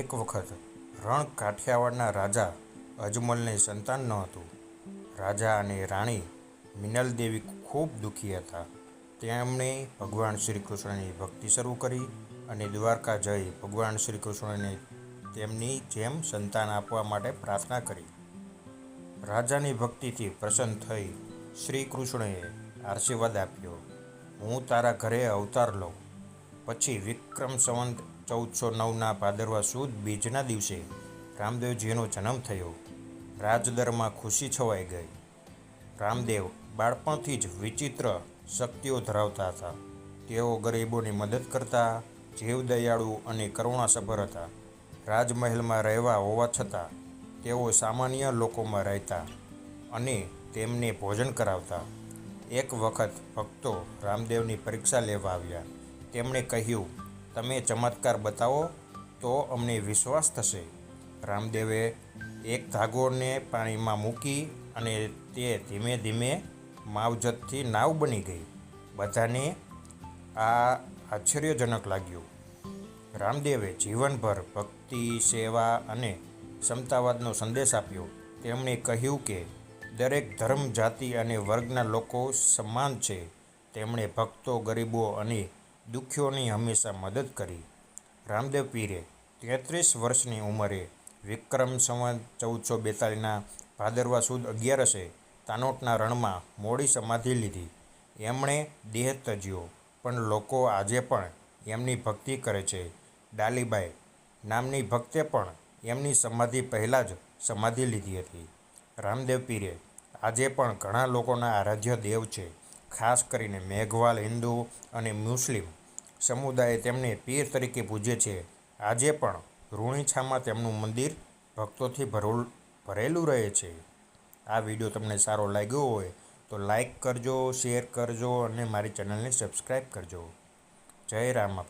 એક વખત રણ કાઠિયાવાડના રાજા અજમલને સંતાન ન હતું. રાજા અને રાણી મિનલદેવી ખૂબ દુઃખી હતા. તેમણે ભગવાન શ્રી કૃષ્ણની ભક્તિ શરૂ કરી અને દ્વારકા જઈ ભગવાન શ્રી કૃષ્ણને તેમની જેમ સંતાન આપવા માટે પ્રાર્થના કરી. રાજાની ભક્તિથી પ્રસન્ન થઈ શ્રી કૃષ્ણએ આશીર્વાદ આપ્યો. હું તારા ઘરે અવતાર લઉં. પછી વિક્રમ સંવંત ચૌદસો નવના ભાદરવા સુદ બીજના દિવસે રામદેવજીનો જન્મ થયો. રાજદરમાં ખુશી છવાઈ ગઈ. રામદેવ બાળપણથી જ વિચિત્ર શક્તિઓ ધરાવતા હતા. તેઓ ગરીબોની મદદ કરતા, જીવદયાળુ અને કરુણાસભર હતા. રાજમહેલમાં રહેવા હોવા છતાં તેઓ સામાન્ય લોકોમાં રહેતા અને તેમને ભોજન કરાવતા. એક વખત ભક્તો રામદેવની પરીક્ષા લેવા આવ્યા. તેમણે કહ્યું તમે ચમત્કાર બતાવો તો અમને વિશ્વાસ થશે. રામદેવે એક ધાગોને પાણીમાં મૂકી અને તે ધીમે ધીમે માવજતથી નાવ બની ગઈ. બધાને આ આશ્ચર્યજનક લાગ્યું. રામદેવે જીવનભર ભક્તિ, સેવા અને ક્ષમતાવાદનો સંદેશ આપ્યો. તેમણે કહ્યું કે દરેક ધર્મ, જાતિ અને વર્ગના લોકો સમાન છે. તેમણે ભક્તો, ગરીબો અને દુઃખીઓની હંમેશા મદદ કરી. રામદેવ પીરે તેત્રીસ વર્ષની ઉંમરે વિક્રમ સંવત ચૌદસો બેતાલીસના ભાદરવા સુદ અગિયારસે તાનોટના રણમાં મોડી સમાધિ લીધી. એમણે દેહ તજ્યો પણ લોકો આજે પણ એમની ભક્તિ કરે છે. ડાલીબાઈ નામની ભક્તે પણ એમની સમાધિ પહેલાં જ સમાધિ લીધી હતી. રામદેવ પીરે આજે પણ ઘણા લોકોના આરાધ્ય દેવ છે, ખાસ કરીને મેઘવાલ હિન્દુ અને મુસ્લિમ સમુદાય તેમને પીર તરીકે પૂજે છે. આજે પણ રૂણીછામાં તેમનું મંદિર ભક્તોથી ભરોલ, ભરેલું રહે છે. આ વીડિયો તમને સારો લાગ્યો હોય તો લાઈક કરજો, શેર કરજો અને મારી ચેનલને સબસ્ક્રાઈબ કરજો. જય રામ